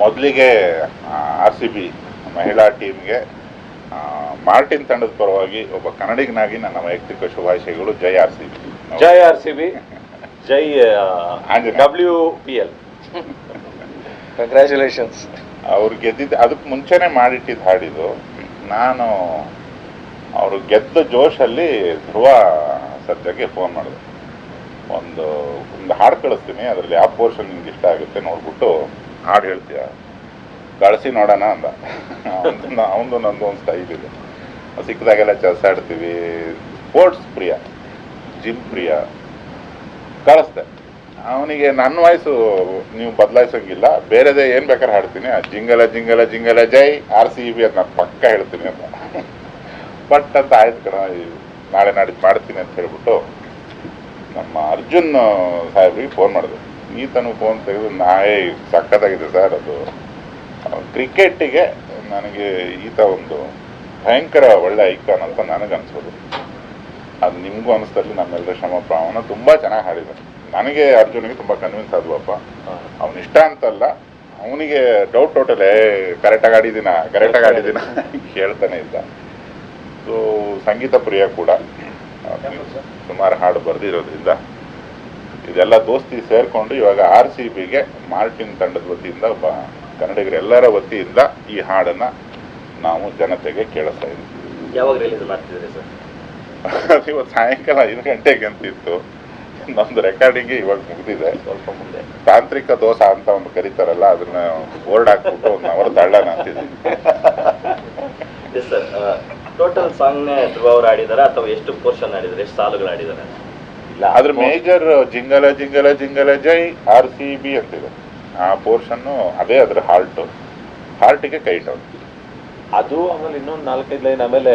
ಮೊದಲಿಗೆ R C B ಮಹಿಳಾ ಟೀಮ್ಗೆ ಮಾರ್ಟಿನ್ ತಂಡದ ಪರವಾಗಿ ಒಬ್ಬ ಕನ್ನಡಿಗನಾಗಿ ನನ್ನ ವೈಯಕ್ತಿಕ ಶುಭಾಶಯಗಳು. ಜೈ ಆರ್ ಸಿ ಬಿ. ಜೈ ಆರ್ ಸಿ ಬಿ. ಜೈ. W P L. ಕಂಗ್ರ್ಯಾಚುಲೇಷನ್ಸ್ ಅವ್ರು ಗೆದ್ದಿದ್ದು ಅದಕ್ಕೆ ಮುಂಚೆನೇ ಮಾಡಿಟ್ಟಿದ್ದು ಹಾಡಿದ್ದು ನಾನು ಅವರು ಗೆದ್ದ ಜೋಶಲ್ಲಿ ಧ್ರುವ ಸದ್ಯಕ್ಕೆ ಫೋನ್ ಮಾಡಿದೆ. ಒಂದು ಒಂದು ಹಾಡು ಕಳಿಸ್ತೀನಿ ಅದರಲ್ಲಿ ಯಾವ ಪೋರ್ಷನ್ ನಿಮ್ಗೆ ಇಷ್ಟ ಆಗುತ್ತೆ ನೋಡ್ಬಿಟ್ಟು ಹಾಡು ಹೇಳ್ತೀಯ? ಕಳಿಸಿ ನೋಡೋಣ ಅಂದ. ಅವನು ನಂದು ಒಂದು ಸ್ಟೈಲ್ ಇದೆ. ಸಿಕ್ಕದಾಗೆಲ್ಲ ಚೆಸ್ ಆಡ್ತೀವಿ. ಸ್ಪೋರ್ಟ್ಸ್ ಪ್ರಿಯ. ಜಿಮ್ ಪ್ರಿಯ. ಕಳಿಸ್ದೆ ಅವನಿಗೆ ನನ್ನ ವಾಯ್ಸು ನೀವು ಬದಲಾಯಿಸೋಂಗಿಲ್ಲ. ಬೇರೆದೇ ಏನು ಬೇಕಾದ್ರೆ ಹಾಡ್ತೀನಿ. ಆ ಜಿಂಗಲ ಜಿಂಗಲ ಜಿಂಗಲ ಜೈ ಆರ್ ಸಿ ಬಿ ಅಂತ ನಾನು ಪಕ್ಕ ಹೇಳ್ತೀನಿ ಅಂತ ಬಟ್ ಅಂತ ಆಯ್ತು ಕಣ ನಾಳೆ ನಾಡಿದ್ದು ಮಾಡ್ತೀನಿ ಅಂತ ಹೇಳ್ಬಿಟ್ಟು ನಮ್ಮ ಅರ್ಜುನ್ ಸಾಹೇಬ್ರಿಗೆ ಫೋನ್ ಮಾಡಿದೆ. ಈತನು ಫೋನ್ ತೆಗೆದು ನಾಯೇ ಸಕ್ಕತ್ತಾಗಿದೆ ಸರ್ ಅದು. ಕ್ರಿಕೆಟ್ಟಿಗೆ ನನಗೆ ಈತ ಒಂದು ಭಯಂಕರ ಒಳ್ಳೆ ಐಕಾನ್ ಅಂತ ನನಗೆ ಅನಿಸೋದು ಅದು ನಿಮಗೂ ಅನಿಸ್ತಲ್ಲಿ ನಮ್ಮೆಲ್ಲರ ಶ್ರಮ ಪ್ರಮಾಣ ತುಂಬ ಚೆನ್ನಾಗಿ ಹಾಡಿದ ನನಗೆ ಅರ್ಜುನಿಗೆ ತುಂಬ ಕನ್ವಿನ್ಸ್ ಆದ್ವಪ್ಪ. ಅವನ ಇಷ್ಟ ಅಂತಲ್ಲ, ಅವನಿಗೆ ಡೌಟ್ ಟೋಟಲ್ ಏ, ಕರೆಕ್ಟಾಗಿ ಆಡಿದ್ದೀನ ಕರೆಕ್ಟಾಗಿ ಆಡಿದ್ದೀನ ಹೇಳ್ತಾನೆ ಇದ್ದ. ಸೊ ಸಂಗೀತ ಪ್ರಿಯ ಕೂಡ. ಸುಮಾರು ಹಾಡು ಬರೆದಿರೋದ್ರಿಂದ ಇದೆಲ್ಲ ದೋಸ್ತಿ ಸೇರ್ಕೊಂಡು ಇವಾಗ ಆರ್ ಸಿ ಬಿಗೆ ಮಾರ್ಟಿನ್ ತಂಡದ ವತಿಯಿಂದ ಒಬ್ಬ ಕನ್ನಡಿಗರೆಲ್ಲರ ವತಿಯಿಂದ ಈ ಹಾಡನ್ನ ನಾವು ಜನತೆಗೆ ಕೇಳಿಸ್ತಾ ಇದ್ದೀವಿ. ಯಾವಾಗ ರಿಲೀಸ್ ಮಾಡ್ತಿದ್ದೀರಿ ಸರ್? ಇವತ್ತು ಸಾಯಂಕಾಲ ಐದು ಗಂಟೆಗೆ ಅಂತಿತ್ತು. ನಮ್ದು ರೆಕಾರ್ಡಿಂಗ್ ಇವಾಗ ಮುಗಿದಿದೆ. ಸ್ವಲ್ಪ ಮುಂದೆ. ತಾಂತ್ರಿಕ ದೋಷ ಅಂತ ಒಂದು ಕರೀತಾರಲ್ಲ ಅದನ್ನ ಬೋರ್ಡ್ ಹಾಕ್ಬಿಟ್ಟು ಒಂದು ಅವರ ಸರ್ ಟೋಟಲ್ ಸಾಂಗ್ನೇ ಧ್ರುವ ಅವ್ರು ಆಡಿದಾರ ಅಥವಾ ಎಷ್ಟು ಪೋರ್ಷನ್ ಆಡಿದಾರೆ ಎಷ್ಟು ಸಾಲುಗಳು ಆಡಿದಾರೆ ಇಲ್ಲ. ಅದ್ರ ಮೇಜರ್ ಜಿಂಗಲ ಜಿಂಗಲ ಜಿಂಗಲ ಜೈ ಆರ್ ಸಿ ಬಿ ಅಂತಿದೆ. ಆ ಪೋರ್ಷನ್ ಅದೇ ಅದ್ರ ಹಾರ್ಟ್. ಹಾರ್ಟಿಗೆ ಕೈ ಟೌನ್ ಅದು ಆಮೇಲೆ ಇನ್ನೊಂದು ನಾಲ್ಕೈದು ಲೈನ್ ಆಮೇಲೆ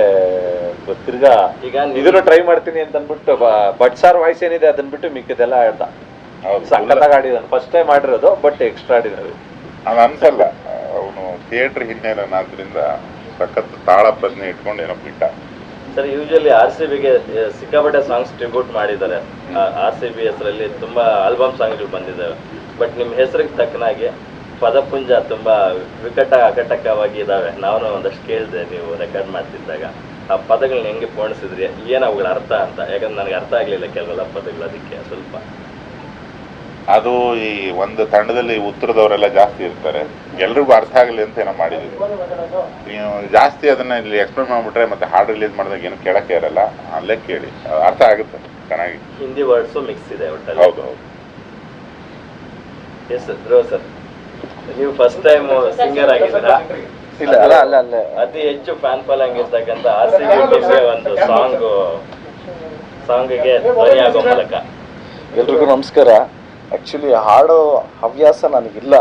ತಿರ್ಗಾ ಈಗ ಇದನ್ನ ಟ್ರೈ ಮಾಡ್ತೀನಿ ಅಂತ ಅಂದ್ಬಿಟ್ಟು ಬಟ್ ಸಾರ್ ವಾಯ್ಸ್ ಏನಿದೆ ಅದನ್ನ ಬಿಟ್ಟು ಮಿಕ್ಕಿದೆಲ್ಲ ಹೇಳ್ದ ಸಖತ್ತಾಗಿ ಆಡಿದಾನೆ. ಫಸ್ಟ್ ಟೈಮ್ ಮಾಡಿರೋದು ಬಟ್ ಎಕ್ಸ್ಟ್ರಾ ಆಡಿದಾರೆ ಅದು. ಅನ್ಸಲ್ಲ. ಅವನು ಥಿಯೇಟರ್ ಹಿನ್ನೆಲೆನಾದ್ರಿಂದ ಸಖತ್ ತಾಳ ಪ್ರಜ್ಞೆ ಇಟ್ಕೊಂಡು ಏನೋ ಬಿಟ್ಟ. ಸರ್ ಯೂಶಲಿ ಆರ್ ಸಿ ಬಿಗೆ ಸಿಕ್ಕಾಪಟ್ಟೆ ಸಾಂಗ್ಸ್ ಟ್ರಿಬ್ಯೂಟ್ ಮಾಡಿದ್ದಾರೆ. ಆರ್ ಸಿ ಬಿ ಹೆಸರಲ್ಲಿ ತುಂಬಾ ಆಲ್ಬಮ್ ಸಾಂಗ್ಗಳು ಬಂದಿದ್ದಾವೆ. ಬಟ್ ನಿಮ್ಮ ಹೆಸರಿಗೆ ತಕ್ಕನಾಗಿ ಪದಪುಂಜ ತುಂಬಾ ವಿಕಟ ಅಕಟಕವಾಗಿ ಇದಾವೆ. ನಾನು ಒಂದಷ್ಟು ಕೇಳಿದೆ ನೀವು ರೆಕಾರ್ಡ್ ಮಾಡ್ತಿದ್ದಾಗ. ಆ ಪದಗಳನ್ನ ಹೆಂಗೆ ಪೋಣಿಸಿದ್ರಿ? ಏನು ಅವುಗಳ ಅರ್ಥ ಅಂತ? ಯಾಕಂದ್ರೆ ನನಗೆ ಅರ್ಥ ಆಗಲಿಲ್ಲ ಕೆಲವೆಲ್ಲ ಪದಗಳು ಅದಕ್ಕೆ ಸ್ವಲ್ಪ. ಅದು ಈ ಒಂದು ತಂಡದಲ್ಲಿ ಉತ್ತರದವರೆಲ್ಲ ಜಾಸ್ತಿ ಇರ್ತಾರೆ. ಎಲ್ರಿಗೂ ಅರ್ಥ ಆಗಲಿ ಅಂತ ಏನೋ ಮಾಡಿದ್ದೀವಿ ನೀವು ಜಾಸ್ತಿ ಅದನ್ನ ಇಲ್ಲಿ ಎಕ್ಸ್ಪ್ಲೇನ್ ಮಾಡ್ಬಿಟ್ರೆ ಮತ್ತೆ ಹಾಡು ರಿಲೀಸ್ ಮಾಡಿದಾಗ ಏನು ಕೇಳಕ್ಕೆ ಇರಲ್ಲ. ಅಲ್ಲೇ ಕೇಳಿ. ಅರ್ಥ ಆಗುತ್ತೆ ಚೆನ್ನಾಗಿ. ಹಿಂದಿ ವರ್ಡ್ಸು ಮಿಕ್ಸ್ ಇದೆ ಒಟ್ಟಲ್ಲಿ ಹೌದು ಹೌದು. ಎಸ್ ಸರ್ ಸರ್ ನೀವು ಫಸ್ಟ್ ಟೈಮ್ ಸಿಂಗರ್ ಆಗಿದ್ದೀರಾ? ಇಲ್ಲ ಅಲ್ಲ ಅಲ್ಲ ಅಲ್ಲ. ಅತಿ ಹೆಚ್ಚು ಫ್ಯಾನ್ ಫಾಲೋಯಿಂಗ್ ಇರ್ತಕ್ಕಂಥ ಆರ್ ಸಿ ಬಿ ಒಂದು ಸಾಂಗ್ ಸಾಂಗ್ಗೆ ಧ್ವನಿ ಆಗೋ ಮೂಲಕ. ಎಲ್ರಿಗೂ ನಮಸ್ಕಾರ. ಆ್ಯಕ್ಚುಲಿ ಹಾಡೋ ಹವ್ಯಾಸ ನನಗಿಲ್ಲ.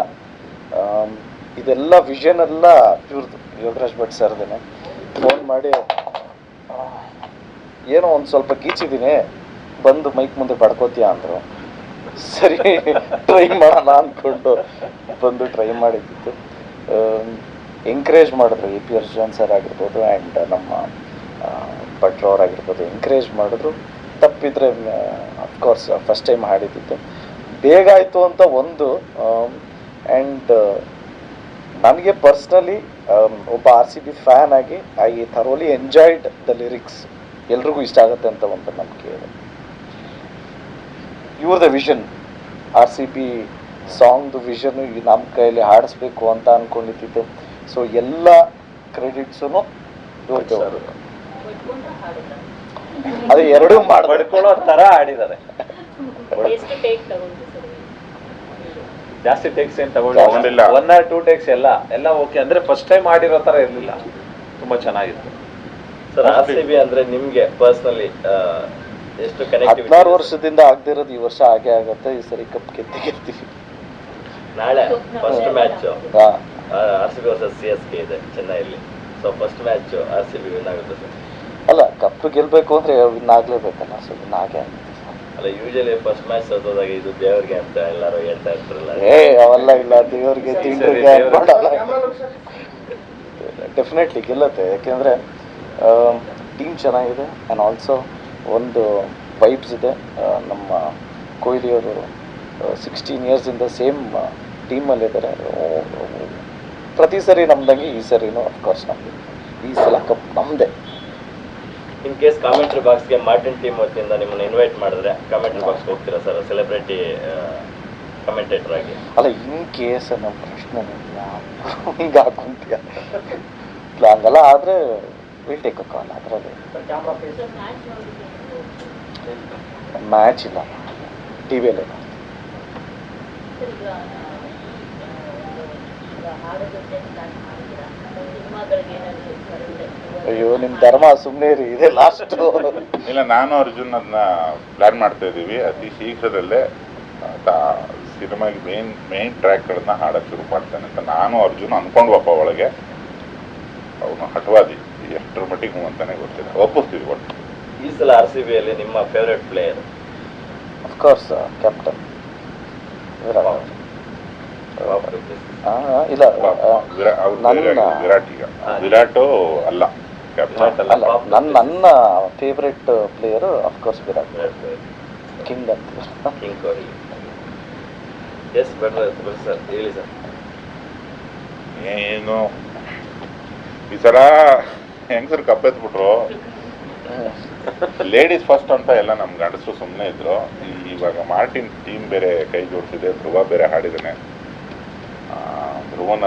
ಇದೆಲ್ಲ ವಿಷನ್ ಎಲ್ಲ ಇವ್ರದ್ದು ಯೋಗರಾಜ್ ಭಟ್ ಸರ್ದೇನೆ. ಫೋನ್ ಮಾಡಿ ಏನೋ ಒಂದು ಸ್ವಲ್ಪ ಗೀಚಿದ್ದೀನಿ. ಬಂದು ಮೈಕ್ ಮುಂದೆ ಪಡ್ಕೋತೀಯ ಅಂದರು. ಸರಿ ಟ್ರೈ ಮಾಡೋಣ ಅಂದ್ಕೊಂಡು ಬಂದು ಟ್ರೈ ಮಾಡಿದ್ದಿತ್ತು. ಎಂಕರೇಜ್ ಮಾಡಿದ್ರು. ಎ ಪಿ ಅರ್ಜುನ್ ಸರ್ ಆಗಿರ್ಬೋದು ಆ್ಯಂಡ್ ನಮ್ಮ ಆ, ಭಟ್ರು ಅವರಾಗಿರ್ಬೋದು ಎಂಕರೇಜ್ ಮಾಡಿದ್ರು. ತಪ್ಪಿದ್ರೆ ಅಫ್ಕೋರ್ಸ್ ಫಸ್ಟ್ ಟೈಮ್ ಹಾಡಿದ್ದಿತ್ತು. ಬೇಗ ಆಯಿತು ಅಂತ ಒಂದು ಆ್ಯಂಡ್ ನನಗೆ ಪರ್ಸ್ನಲಿ ಒಬ್ಬ ಆರ್ ಸಿ ಬಿ ಫ್ಯಾನ್ ಆಗಿ I thoroughly enjoyed the lyrics ಎಲ್ರಿಗೂ ಇಷ್ಟ ಆಗುತ್ತೆ ಅಂತ ಒಂದು ನಂಬಿಕೆ ಇದೆ. The vision R C B ಸಾಂಗ್ದು vision ನಮ್ಮ ಕೈಯಲ್ಲಿ ಹಾಡಿಸ್ಬೇಕು ಅಂತ ಅನ್ಕೊಂಡಿದ್ದು ಸೊ ಎಲ್ಲ ಕ್ರೆಡಿಟ್ಸೂ ಇವ್ರಿಗೆ ಅದು ಎರಡೂ ಮಾಡ್ಕೊಳ್ಳೋ ಥರ ಆಡಿದ್ದಾರೆ ಎಷ್ಟು ಟೇಕ್ ಸರ್. ಜಾಸ್ತಿ ಟೇಕ್ಸ್ ಏನ್ ತಗೊಂಡಿಲ್ಲ. ಒನ್ ಆರ್ ಟೂ ಟೇಕ್ಸ್ ಎಲ್ಲ ಎಲ್ಲ ಓಕೆ ಅಂದ್ರೆ ಫಸ್ಟ್ ಟೈಮ್ ಮಾಡಿರೋ ತರ ಇರ್ಲಿಲ್ಲ. ತುಂಬಾ ಚೆನ್ನಾಗಿತ್ತು. ಸರ್ ಆರ್ ಸಿ ಬಿ ಅಂದ್ರೆ ನಿಮ್ಗೆ ಪರ್ಸನಲಿ ಎಷ್ಟು ಕನೆಕ್ಟಿವಿಟಿ ಹದಿನಾರು ವರ್ಷದಿಂದ ಆಗದಿರೋದು ಈ ವರ್ಷ ಹಾಗೆ ಆಗತ್ತೆ ಈ ಸರಿ ಕಪ್ ಗೆದ್ದಿ ಗೆಲ್ತೀವಿ ನಾಳೆ ಫಸ್ಟ್ ಮ್ಯಾಚ್ ಆ R C B versus C S K ಇದೆ ಚೆನ್ನೈಯಲ್ಲಿ. So first match R C B win ಆಗುತ್ತೆ ಸರ್ ಅಲ್ಲ ಕಪ್ ಗೆಲ್ಬೇಕು ಅಂದ್ರೆ ವಿನ್ ಆಗ್ಲೇಬೇಕಲ್ಲ ಸೊ ವಿನ್ ಆಗೇ ಆಗುತ್ತೆ. ಅಲ್ಲ ಯೂಶಲಿ ಫಸ್ಟ್ ಮ್ಯಾಚ್ ಸೋತೋದಾಗ ಇದು ದೇವ್ರಿಗೆ ಅಂತ ಎಲ್ಲರೂ ಹೇಳ್ತಾ ಇರ್ತಾರಲ್ಲ ಏ ಅವೆಲ್ಲ ಇಲ್ಲ ದೇವ್ರಿಗೆ. ಮಾಡಲ್ಲ ಡೆಫಿನೆಟ್ಲಿ ಗೆಲ್ಲುತ್ತೆ ಯಾಕೆಂದರೆ ಟೀಮ್ ಚೆನ್ನಾಗಿದೆ ಆ್ಯಂಡ್ ಆಲ್ಸೋ ಒಂದು ವೈಬ್ಸ್ ಇದೆ. ನಮ್ಮ ಕೊಹ್ಲಿಯವರು ಸಿಕ್ಸ್ಟೀನ್ ಇಯರ್ಸಿಂದ ಸೇಮ್ ಟೀಮಲ್ಲಿದ್ದಾರೆ ಪ್ರತಿ ಸರಿ ನಮ್ದಂಗೆ ಈ ಸರಿನೂ ಅಫ್ಕೋರ್ಸ್ ನಮ್ದು. ಈ ಸಲ ಕಪ್ ನಮ್ಮದೇ ಇನ್ ಕೇಸ್ ಕಾಮೆಂಟ್ರಿ ಬಾಕ್ಸ್ಗೆ ಮಾರ್ಟಿನ್ ಟೀಮ್ ವತಿಯಿಂದ ನಿಮ್ಮನ್ನ ಇನ್ವೈಟ್ ಮಾಡಿದ್ರೆ ಕಾಮೆಂಟ್ರಿ ಬಾಕ್ಸ್ ಹೋಗ್ತೀರಾ ಸರ್ ಸೆಲೆಬ್ರಿಟಿ ಕಮೆಂಟೇಟರ್ ಆಗಿ. ಅಲ್ಲ ಇನ್ ಕೇಸ್ ನಮ್ಮ ಪ್ರಶ್ನೆ ಹಿಂಗೆ ಹಾಕೊಂತೀಯ? ಹಂಗಲ್ಲ ಆದರೆ ವಿಲ್ ಟೇಕ್ ಅ ಕಾಲ್ ಅದರಲ್ಲಿ. ಮ್ಯಾಚ್ ಇಲ್ಲ. ಟಿ ವಿಯಲ್ಲೇ ಸರ್ ಅಯ್ಯೋ ನಿಮ್ಮ ಧರ್ಮ ಸುಮ್ಮನೆ ರೀ ಇದೆ ಲಾಸ್ಟ್ ಇಲ್ಲ ನಾನು ಅರ್ಜುನ್ ಅದನ್ನ ಪ್ಲಾನ್ ಮಾಡ್ತಾ ಇದ್ದೀವಿ. ಅತಿ ಶೀಘ್ರದಲ್ಲೇ ಸಿನಿಮಾಗೆ ಮೇನ್ ಮೇನ್ ಟ್ರ್ಯಾಕ್ಗಳನ್ನ ಹಾಡಕ್ಕೆ ಶುರು ಮಾಡ್ತಾನೆ ಅಂತ ನಾನು ಅರ್ಜುನ್ ಅನ್ಕೊಂಡ್ವಪ್ಪ ಒಳಗೆ. ಅವನು ಹಠವಾದಿ ಎಷ್ಟರ ಮಟ್ಟಿಗೆ ಹ್ಞೂ ಅಂತಾನೆ ಗೊತ್ತಿಲ್ಲ. ಒಪ್ಪಿಸ್ತೀವಿ ಒಟ್ಟು. ಈ ಸಲ ಆರ್ ಸಿ ಬಿಯಲ್ಲಿ ನಿಮ್ಮ ಫೇವ್ರೆಟ್ ಪ್ಲೇಯರ್ ಅಫ್ಕೋರ್ಸ್ ಕ್ಯಾಪ್ಟನ್ ಇಲ್ಲ ವಿರಾಟ್ ಈಗ ವಿರಾಟು ಅಲ್ಲ. ಕ್ಯಾಪ್ಟನ್ ಅಲ್ಲ. ನನ್ನ ನನ್ನ favourite player of course Virat king ಅಂತ. King Kohli is better sir ಹೇಳಿ ಸರ್ ಏನು? ಈ ಸಲ ಹೆಂಗಸರು ಕಪ್ಪೆತ್ಬಿಟ್ರು? ಲೇಡೀಸ್ ಫಸ್ಟ್ ಅಂತ ಎಲ್ಲ ನಮ್ಮ ಗಂಡಸರು ಸುಮ್ಮನೆ ಇದ್ರು. ಇವಾಗ ಮಾರ್ಟಿನ್ ಟೀಮ್ ಬೇರೆ ಕೈ ಜೋಡಿಸಿದೆ ಧ್ರುವ ಬೇರೆ ಹಾಡಿದ್ದಾನೆ ಧ್ರುವನ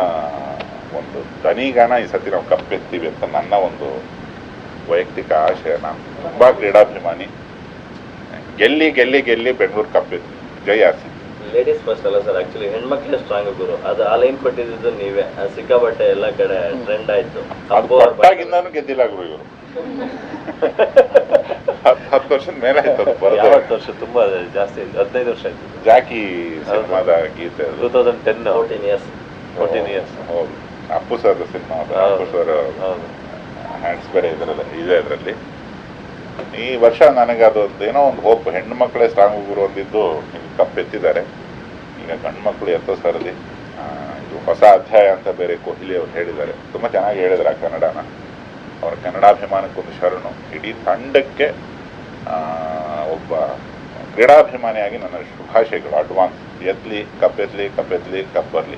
ಒಂದು ದನಿಗಾನ ಈ ಸತಿ ನಾವು ಕಪ್ಪೆತ್ತೀವಿ ಅಂತ ನನ್ನ ಒಂದು ವೈಯಕ್ತಿಕ ಆಶಯ. ನಾನು ತುಂಬಾ ಕ್ರೀಡಾಭಿಮಾನಿ. ಗೆಲ್ಲಿ ಗೆಲ್ಲಿ ಗೆಲ್ಲಿ ಬೆಂಗಳೂರು ಕಪ್ಪೆತ್ತಿ. ಜೈ ಆರ್ಸಿ ಲೇಡೀಸ್ ಫಸ್ಟ್ ಅಲ್ಲ ಸರ್ ಆಕ್ಚುಲಿ ಹೆಣ್ಮಕ್ಳೇ ಸ್ಟ್ರಾಂಗ್ ಗುರು. ಅದು ಆ ಲೈನ್ ಕೊಟ್ಟಿದ್ದು ನೀವೇ. ಸಿಕ್ಕಾಪಟ್ಟೆ ಸಿಕ್ಕಾಬಟ್ಟೆ ಎಲ್ಲ ಕಡೆ ಟ್ರೆಂಡ್ ಆಯ್ತು. ಅವ್ರ ಗೆದ್ದಿಲ್ಲ ಗುರು ಇವರು. ಹತ್ತು ಹತ್ತು ವರ್ಷದ ಮೇಲೆ ಆಯ್ತು ಯಾವತ್ತು ವರ್ಷ? ತುಂಬಾ ಜಾಸ್ತಿ ಆಯ್ತು. ಹದಿನೈದು ವರ್ಷ ಆಯ್ತು. ಜಾಕಿ ಸಿನಿಮಾದ ಗೀತೆ two thousand ten 14 years. Fourteen years ಹೌದು ಅಪ್ಪು ಸರ್ ಸಿನಿಮಾ ಅದು. ಅಪ್ಪು ಸರ್ ಹ್ಯಾಂಡ್ಸ್ ಬೇರೆ ಇದರಲ್ಲಿ ಇದೆ ಅದರಲ್ಲಿ. ಈ ವರ್ಷ ನನಗೆ ಅದೊಂದು ಏನೋ ಒಂದು ಹೋಪ್ ಹೆಣ್ಣು ಮಕ್ಕಳೇ ಸ್ಟ್ರಾಂಗ್ ಗುರು ಅಂದಿದ್ದು ಈಗ ಕಪ್ಪೆತ್ತಿದ್ದಾರೆ. ಈಗ ಗಂಡು ಮಕ್ಕಳು ಎತ್ತೋ ಸರದಿ. ಇದು ಹೊಸ ಅಧ್ಯಾಯ ಅಂತ ಬೇರೆ ಕೊಹ್ಲಿ ಅವರು ಹೇಳಿದ್ದಾರೆ. ತುಂಬ ಚೆನ್ನಾಗಿ ಹೇಳಿದ್ರು ಆ ಕನ್ನಡನ. ಅವರ ಕನ್ನಡಾಭಿಮಾನಕ್ಕೊಂದು ಶರಣು. ಇಡೀ ತಂಡಕ್ಕೆ ಆ, ಒಬ್ಬ ಕ್ರೀಡಾಭಿಮಾನಿಯಾಗಿ ನನ್ನ ಶುಭಾಶಯಗಳು. ಅಡ್ವಾನ್ಸ್ ಎತ್ತಲಿ ಕಪ್ಪೆತ್ಲಿ ಕಪ್ಪೆತ್ಲಿ ಕಪ್ ಬರಲಿ.